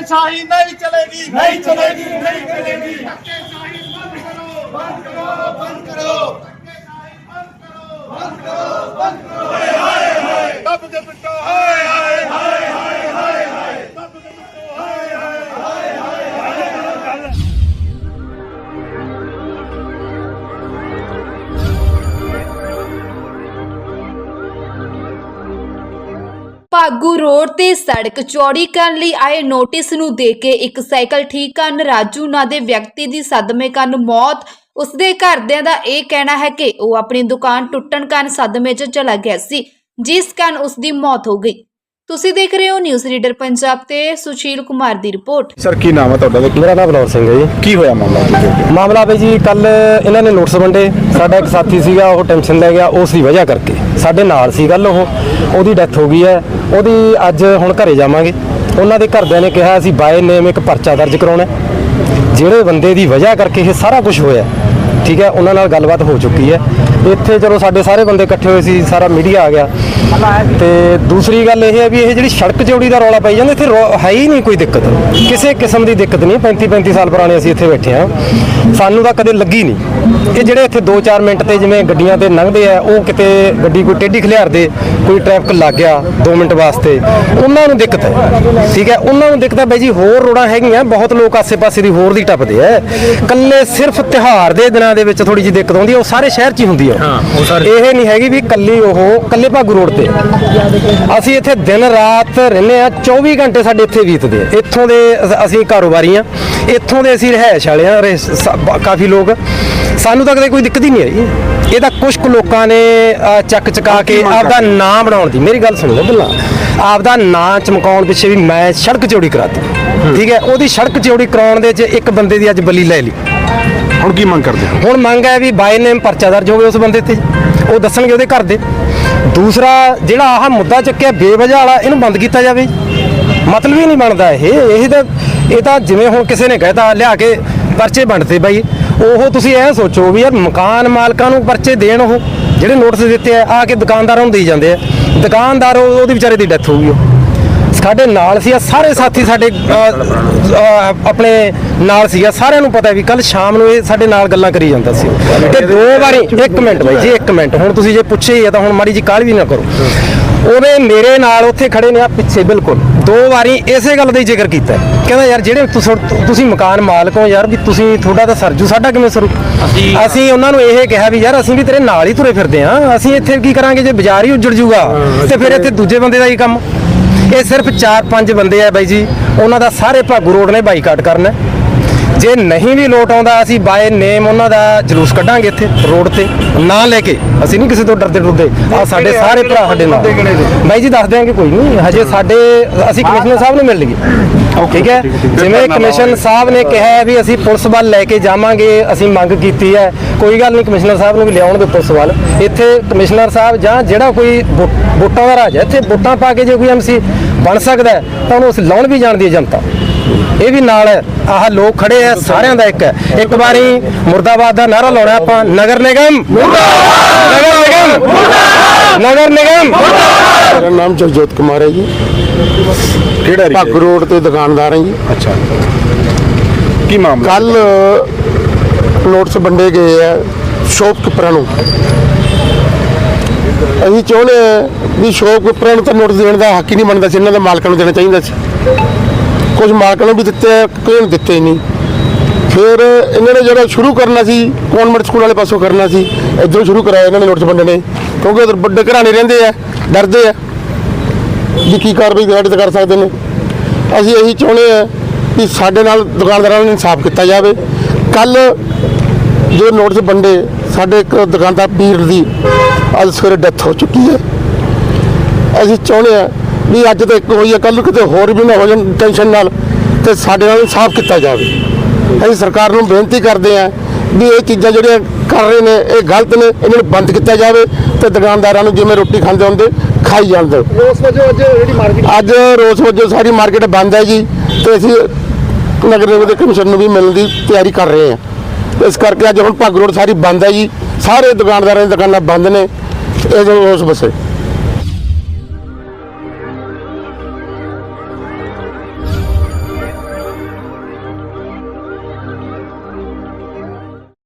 धक्केशाही नहीं चलेगी नहीं चलेगी नहीं चलेगी धक्केशाही बंद करो बंद करो बंद करो बंद करो बंद करो बंद ਭਾਗੂ ਰੋਡ ਤੇ ਸੜਕ ਚੌੜੀ ਕਰਨ ਲਈ ਆਏ ਨੋਟਿਸ ਨੂੰ ਦੇ ਕੇ ਇੱਕ ਸਾਈਕਲ ਠੀਕ ਕਰਨ ਰਾਜੂ ਨਾਂ ਦੇ ਵਿਅਕਤੀ ਦੀ ਸਦਮੇ ਕਾਰਨ ਮੌਤ। ਉਸਦੇ ਘਰਦਿਆਂ ਦਾ ਇਹ ਕਹਿਣਾ ਹੈ ਕਿ ਉਹ ਆਪਣੀ ਦੁਕਾਨ ਟੁੱਟਣ ਕਾਰਨ ਸਦਮੇ 'ਚ ਚਲਾ ਗਿਆ ਸੀ, ਜਿਸ ਕਾਰਨ ਉਸਦੀ ਮੌਤ ਹੋ ਗਈ। ਤੁਸੀਂ ਦੇਖ ਰਹੇ ਹੋ ਨਿਊਜ਼ ਰੀਡਰ ਪੰਜਾਬ ਤੇ ਸੁਸ਼ੀਲ ਕੁਮਾਰ ਦੀ ਰਿਪੋਰਟ। ਸਰ ਕੀ ਨਾਮ ਹੈ ਤੁਹਾਡਾ ਤੇ ਮੇਰਾ ਨਾਮ ਬਲੌਰ ਸਿੰਘ ਹੈ ਜੀ। ਕੀ ਹੋਇਆ ਮਾਮਲਾ? ਮਾਮਲਾ ਬਈ ਜੀ ਕੱਲ ਇਹਨਾਂ ਨੇ ਨੋਟਿਸ ਵੰਡੇ। ਸਾਡਾ ਇੱਕ ਸਾਥੀ ਸੀਗਾ ਉਹ ਟੈਨਸ਼ਨ ਲੈ ਗਿਆ ਉਸ ਦੀ ਵਜ੍ਹਾ ਕਰਕੇ। ਸਾਡੇ ਨਾਲ ਸੀ ਗੱਲ ਉਹ। ਉਹਦੀ ਡੈਥ ਹੋ ਗਈ ਹੈ। ਉਹਦੀ ਅੱਜ ਹੁਣ ਘਰੇ ਜਾਵਾਂਗੇ। ਉਹਨਾਂ ਦੇ ਘਰਦਿਆਂ ਨੇ ਕਿਹਾ ਅਸੀਂ ਬਾਏ ਨੇਮ ਇੱਕ ਪਰਚਾ ਦਰਜ ਕਰਾਉਣਾ। ਜਿਹੜੇ ਬੰਦੇ ਦੀ ਵਜ੍ਹਾ ਕਰਕੇ ਇਹ ਸਾਰਾ ਕੁਝ ਹੋਇਆ ਠੀਕ ਹੈ ਉਹਨਾਂ ਨਾਲ ਗੱਲਬਾਤ ਹੋ ਚੁੱਕੀ ਹੈ। ਇੱਥੇ ਚਲੋ ਸਾਡੇ ਸਾਰੇ ਬੰਦੇ ਇਕੱਠੇ ਹੋਏ ਸੀ ਸਾਰਾ ਮੀਡੀਆ ਆ ਗਿਆ। ਤੇ ਦੂਸਰੀ ਗੱਲ ਇਹ ਹੈ ਵੀ ਇਹ ਜਿਹੜੀ ਸੜਕ ਚੌੜੀ ਦਾ ਰੌਲਾ ਪਈ ਜਾਂਦਾ ਇੱਥੇ ਹੈ ਹੀ ਨਹੀਂ ਕੋਈ ਦਿੱਕਤ। ਕਿਸੇ ਕਿਸਮ ਦੀ ਦਿੱਕਤ ਨਹੀਂ 35 35 ਸਾਲ ਪੁਰਾਣੇ ਅਸੀਂ ਇੱਥੇ ਬੈਠੇ ਆ ਸਾਨੂੰ ਤਾਂ ਕਦੇ ਲੱਗੀ ਨਹੀਂ। ਇਹ ਜਿਹੜੇ ਇੱਥੇ 2-4 ਮਿੰਟ ਤੇ ਜਿਵੇਂ ਗੱਡੀਆਂ ਤੇ ਲੰਘਦੇ ਆ ਉਹ ਕਿਤੇ ਗੱਡੀ ਕੋਈ ਟੇਢੀ ਖਲਿਆਰ ਦੇ ਕੋਈ ਟ੍ਰੈਫਿਕ ਲੱਗ ਗਿਆ 2 ਮਿੰਟ ਵਾਸਤੇ ਉਹਨਾਂ ਨੂੰ ਦਿੱਕਤ ਹੈ। ਠੀਕ ਹੈ ਉਹਨਾਂ ਨੂੰ ਦਿੱਕਤ ਹੈ ਬਾਈ ਜੀ ਹੋਰ ਰੋਡਾਂ ਹੈਗੀਆਂ ਬਹੁਤ ਲੋਕ ਆਸੇ-ਪਾਸੇ ਦੀ ਹੋਰ ਦੀ ਟੱਪਦੇ ਆ। ਕੱਲੇ ਸਿਰਫ ਤਿਹਾਰ ਦੇ ਦਿਨਾਂ ਦੇ ਵਿੱਚ ਥੋੜੀ ਜਿਹੀ ਦਿੱਕਤ ਆਉਂਦੀ ਹੈ ਉਹ ਸਾਰੇ ਸ਼ਹਿਰ 'ਚ ਹੀ ਹੁੰਦੀ ਹੈ ਇਹ ਨਹੀਂ ਹੈਗੀ ਵੀ ਕੱਲੀ ਉਹ ਕੱਲੇ ਭਾਗੂ ਰੋਡ ਤੇ ਅਸੀਂ ਇੱਥੇ ਦਿਨ ਰਾਤ ਰਹਿੰਦੇ ਆ 24 ਘੰਟੇ ਸਾਡੇ ਇੱਥੇ ਬੀਤਦੇ ਆ। ਇੱਥੋਂ ਦੇ ਅਸੀਂ ਕਾਰੋਬਾਰੀ ਆ ਇੱਥੋਂ ਦੇ ਅਸੀਂ ਰਹਿائش ਵਾਲੇ ਆ ਕਾਫੀ ਲੋਕ। ਸਾਨੂੰ ਤਾਂ ਕਦੇ ਕੋਈ ਦਿੱਕਤ ਹੀ ਨਹੀਂ ਆਈ। ਇਹਦਾ ਕੁਝ ਕੁ ਲੋਕਾਂ ਨੇ ਚੱਕ ਚਕਾ ਕੇ ਆਪਦਾ ਨਾਂ ਬਣਾਉਣ ਦੀ। ਮੇਰੀ ਗੱਲ ਸੁਣ ਲੈ ਬੱਲਾ। ਆਪਦਾ ਨਾਂ ਚਮਕਾਉਣ ਪਿੱਛੇ ਵੀ ਮੈਂ ਸੜਕ ਚੌੜੀ ਕਰਾਤੀ। ਠੀਕ ਹੈ? ਉਹਦੀ ਸੜਕ ਚੌੜੀ ਕਰਾਉਣ ਦੇ ਵਿੱਚ ਇੱਕ ਬੰਦੇ ਦੀ ਅੱਜ ਬਲੀ ਲੈ ਲਈ। ਹੁਣ ਕੀ ਮੰਗ ਕਰਦੇ ਹੁਣ ਮੰਗ ਹੈ ਵੀ ਬਾਈ ਨੇਮ ਪਰਚਾ ਦਰਜ ਹੋਵੇ ਉਸ ਬੰਦੇ ਤੇ। ਉਹ ਦੱਸਣਗੇ ਉਹਦੇ ਘਰ ਦੇ। ਦੂਸਰਾ ਜਿਹੜਾ ਆਹ ਮੁੱਦਾ ਚੱਕਿਆ ਬੇਵਜ੍ਹਾ ਵਾਲਾ, ਇਹਨੂੰ ਬੰਦ ਕੀਤਾ ਜਾਵੇ। ਮਤਲਬ ਹੀ ਨਹੀਂ ਬਣਦਾ ਇਹ। ਇਹ ਤਾਂ ਇਹ ਤਾਂ ਜਿਵੇਂ ਹੁਣ ਕਿਸੇ ਨੇ ਕਹਿਤਾ, ਲਿਆ ਕੇ ਪਰਚੇ ਵੰਡਤੇ ਬਾਈ। ਉਹ ਤੁਸੀਂ ਐ ਸੋਚੋ ਵੀ ਯਾਰ ਮਕਾਨ ਮਾਲਕਾਂ ਨੂੰ ਪਰਚੇ ਦੇਣ ਉਹ, ਜਿਹੜੇ ਨੋਟਿਸ ਦਿੱਤੇ ਆ ਆ ਕੇ ਦੁਕਾਨਦਾਰਾਂ ਨੂੰ ਦੇਈ ਜਾਂਦੇ ਆ। ਦੁਕਾਨਦਾਰ ਉਹ- ਉਹਦੀ ਵਿਚਾਰੇ ਦੀ ਡੈਥ ਹੋ ਗਈ ਉਹ। ਸਾਡੇ ਨਾਲ ਸੀ ਆ ਸਾਰੇ ਸਾਥੀ ਸਾਡੇ ਆਪਣੇ ਨਾਲ ਸੀਗਾ ਸਾਰਿਆਂ ਨੂੰ ਪਤਾ ਵੀ ਕੱਲ ਸ਼ਾਮ ਨੂੰ ਇਹ ਸਾਡੇ ਨਾਲ ਗੱਲਾਂ ਕਰੀ ਜਾਂਦਾ ਸੀ। ਤੇ ਦੋ ਵਾਰੀ ਇੱਕ ਮਿੰਟ ਬਾਈ ਜੀ ਇੱਕ ਮਿੰਟ ਹੁਣ ਤੁਸੀਂ ਜੇ ਪੁੱਛੇ ਹੀ ਆ ਤਾਂ ਹੁਣ ਮਾੜੀ ਜੀ ਕਾਲ ਵੀ ਨਾ ਕਰੋ। ਉਹਨੇ ਮੇਰੇ ਨਾਲ ਉੱਥੇ ਖੜੇ ਨੇ ਆ ਪਿੱਛੇ ਬਿਲਕੁਲ। ਦੋ ਵਾਰੀ ਇਸੇ ਗੱਲ ਦਾ ਹੀ ਜ਼ਿਕਰ ਕੀਤਾ। ਕਹਿੰਦਾ ਯਾਰ ਜਿਹੜੇ ਤੁਸੀਂ ਤੁਸੀਂ ਮਕਾਨ ਮਾਲਕ ਹੋ ਯਾਰ ਵੀ ਤੁਸੀਂ ਤੁਹਾਡਾ ਤਾਂ ਸਰਜੂ ਸਾਡਾ ਕਿਵੇਂ ਸਰੂ ਅਸੀਂ ਉਹਨਾਂ ਨੂੰ ਇਹ ਕਿਹਾ ਵੀ ਯਾਰ ਅਸੀਂ ਵੀ ਤੇਰੇ ਨਾਲ ਹੀ ਤੁਰੇ ਫਿਰਦੇ ਆ ਅਸੀਂ ਇੱਥੇ ਕੀ ਕਰਾਂਗੇ ਜੇ ਬਾਜ਼ਾਰ ਹੀ ਉੱਜੜ ਜੂਗਾ ਤੇ ਫਿਰ ਇੱਥੇ ਦੂਜੇ ਬੰਦੇ ਦਾ ਹੀ ਕੰਮ। ਇਹ ਸਿਰਫ 4-5 ਬੰਦੇ ਆ ਬਾਈ ਜੀ, ਉਹਨਾਂ ਦਾ ਸਾਰੇ ਭਾਗੂ ਰੋਡ ਨੇ ਬਾਈਕਾਟ ਕਰਨਾ। ਜੇ ਨਹੀਂ ਵੀ ਲੋਟ ਆਉਂਦਾ ਅਸੀਂ ਬਾਏ ਨੇਮ ਉਹਨਾਂ ਦਾ ਜਲੂਸ ਕੱਢਾਂਗੇ ਇੱਥੇ ਰੋਡ ਤੇ। ਨਾਂ ਲੈ ਕੇ ਅਸੀਂ ਨਹੀਂ ਕਿਸੇ ਤੋਂ ਡਰਦੇ ਡਰਦੇ। ਆ ਸਾਡੇ ਸਾਰੇ ਭਰਾ ਸਾਡੇ ਨਾਲ। ਬਾਈ ਜੀ ਦੱਸ ਦਿਆਂਗੇ ਕੋਈ ਨਹੀਂ। ਹਜੇ ਸਾਡੇ ਅਸੀਂ ਕਮਿਸ਼ਨਰ ਸਾਹਿਬ ਨੂੰ ਮਿਲ ਲਈਏ ਠੀਕ ਹੈ? ਜਿਵੇਂ ਕਮਿਸ਼ਨ ਸਾਹਿਬ ਨੇ ਕਿਹਾ ਵੀ ਅਸੀਂ ਪੁਲਿਸ ਵੱਲ ਲੈ ਕੇ ਜਾਵਾਂਗੇ ਅਸੀਂ ਮੰਗ ਕੀਤੀ ਹੈ। ਕੋਈ ਗੱਲ ਨਹੀਂ ਕਮਿਸ਼ਨਰ ਸਾਹਿਬ ਨੂੰ ਵੀ ਲਿਆਉਣਗੇ ਪੁਲਿਸ ਵੱਲ। ਇੱਥੇ ਕਮਿਸ਼ਨਰ ਸਾਹਿਬ ਜਾਂ ਜਿਹੜਾ ਕੋਈ ਵੋਟਾਂ ਦਾ ਰਾਜ ਹੈ ਇੱਥੇ ਵੋਟਾਂ ਪਾ ਕੇ ਜੇ ਕੋਈ ਐਮਸੀ ਬਣ ਸਕਦਾ ਤਾਂ ਉਹਨੂੰ ਅਸੀਂ ਲਾਉਣ ਵੀ ਜਾਣਦੀ ਹੈ ਜਨਤਾ ਇਹ ਵੀ ਨਾਲ ਹੈ ਆਹ ਲੋਕ ਖੜੇ ਆ ਸਾਰਿਆਂ ਦਾ ਇੱਕ ਹੈ। ਇੱਕ ਵਾਰੀ ਮੁਰਦਾਬਾਦ ਦਾ ਨਾਰਾ ਲਾਉਣਾ ਆਪਾਂ ਨਗਰ ਨਿਗਮ। ਨਗਰ ਨਿਗਮ। ਨਗਰ ਨਿਗਮ। ਮੇਰਾ ਨਾਮ ਜਗਜੋਤ ਕੁਮਾਰ ਹੈ ਜੀ। ਕਿਹੜਾ ਏਰੀਆ ਭੱਗ ਰੋਡ ਤੇ ਦੁਕਾਨਦਾਰ ਹਾਂ ਜੀ। ਅੱਛਾ। ਕੀ ਮਾਮਲਾ? ਕੱਲ ਨੋਟਿਸ ਵੰਡੇ ਗਏ ਆ ਸ਼ੌਪਕੀਪਰਾਂ ਨੂੰ। ਅਸੀਂ ਚਾਹੁੰਦੇ ਹਾਂ ਵੀ ਸ਼ੌਪਕੀਪਰਾਂ ਨੂੰ ਤਾਂ ਨੋਟਿਸ ਦੇਣ ਦਾ ਹੱਕ ਹੀ ਨਹੀਂ ਬਣਦਾ ਸੀ ਇਹਨਾਂ ਦਾ ਮਾਲਕਾਂ ਨੂੰ ਦੇਣਾ ਚਾਹੀਦਾ ਸੀ। ਕੁਝ ਮਾਲਕ ਨੂੰ ਵੀ ਦਿੱਤੇ ਆ, ਕੋਈ ਨੂੰ ਦਿੱਤੇ ਨਹੀਂ। ਫਿਰ ਇਹਨਾਂ ਨੇ ਜਿਹੜਾ ਸ਼ੁਰੂ ਕਰਨਾ ਸੀ ਕਨਵੈਂਟ ਸਕੂਲ ਵਾਲੇ ਪਾਸੋਂ ਕਰਨਾ ਸੀ ਇੱਧਰੋਂ ਸ਼ੁਰੂ ਕਰਾਇਆ ਇਹਨਾਂ ਨੇ ਨੋਟਿਸ ਵੰਡਣੇ ਕਿਉਂਕਿ ਉਧਰ ਵੱਡੇ ਘਰਾਣੇ ਰਹਿੰਦੇ ਆ ਡਰਦੇ ਆ ਵੀ ਕੀ ਕਾਰਵਾਈ ਸਾਡੇ ਕਰ ਸਕਦੇ ਨੇ। ਅਸੀਂ ਇਹੀ ਚਾਹੁੰਦੇ ਆ ਕਿ ਸਾਡੇ ਨਾਲ ਦੁਕਾਨਦਾਰਾਂ ਨੂੰ ਇਨਸਾਫ ਕੀਤਾ ਜਾਵੇ। ਕੱਲ ਜੋ ਨੋਟਿਸ ਵੰਡੇ ਸਾਡੇ ਇੱਕ ਦੁਕਾਨਦਾਰ ਪੀਰ ਦੀ ਅੱਜ ਸਵੇਰੇ ਡੈਥ ਹੋ ਚੁੱਕੀ ਹੈ। ਅਸੀਂ ਚਾਹੁੰਦੇ ਆ ਵੀ ਅੱਜ ਤਾਂ ਇੱਕ ਹੋਈ ਹੈ ਕੱਲ ਨੂੰ ਕਿਤੇ ਹੋਰ ਵੀ ਨਾ ਹੋ ਜਾਣ ਟੈਨਸ਼ਨ ਨਾਲ ਤੇ ਸਾਡੇ ਨਾਲ ਇਨਸਾਫ ਕੀਤਾ ਜਾਵੇ। ਅਸੀਂ ਸਰਕਾਰ ਨੂੰ ਬੇਨਤੀ ਕਰਦੇ ਆ ਵੀ ਇਹ ਚੀਜ਼ਾਂ ਜਿਹੜੀਆਂ ਕਰ ਰਹੇ ਨੇ ਇਹ ਗਲਤ ਨੇ ਇਹਨਾਂ ਨੂੰ ਬੰਦ ਕੀਤਾ ਜਾਵੇ ਤੇ ਦੁਕਾਨਦਾਰਾਂ ਨੂੰ ਜਿਵੇਂ ਰੋਟੀ ਖਾਂਦੇ ਹੁੰਦੇ ਖਾਈ ਜਾਣ ਦਿਓ ਉਸ ਵਜੋਂ ਅੱਜ ਜਿਹੜੀ ਮਾਰਕੀਟ ਅੱਜ ਰੋਜ਼ ਵਜੋਂ ਸਾਰੀ ਮਾਰਕੀਟ ਬੰਦ ਹੈ ਜੀ ਤੇ ਅਸੀਂ ਨਗਰ ਨਿਗਮ ਦੇ ਕਮਿਸ਼ਨ ਨੂੰ ਵੀ ਮਿਲਣ ਦੀ ਤਿਆਰੀ ਕਰ ਰਹੇ ਹਾਂ। ਇਸ ਕਰਕੇ ਅੱਜ ਹੁਣ ਭੱਗ ਰੋਡ ਸਾਰੀ ਬੰਦ ਹੈ ਜੀ। ਸਾਰੇ ਦੁਕਾਨਦਾਰਾਂ ਦੀਆਂ ਦੁਕਾਨਾਂ ਬੰਦ ਨੇ। ਇਹ ਰੋਸ ਬਸੇ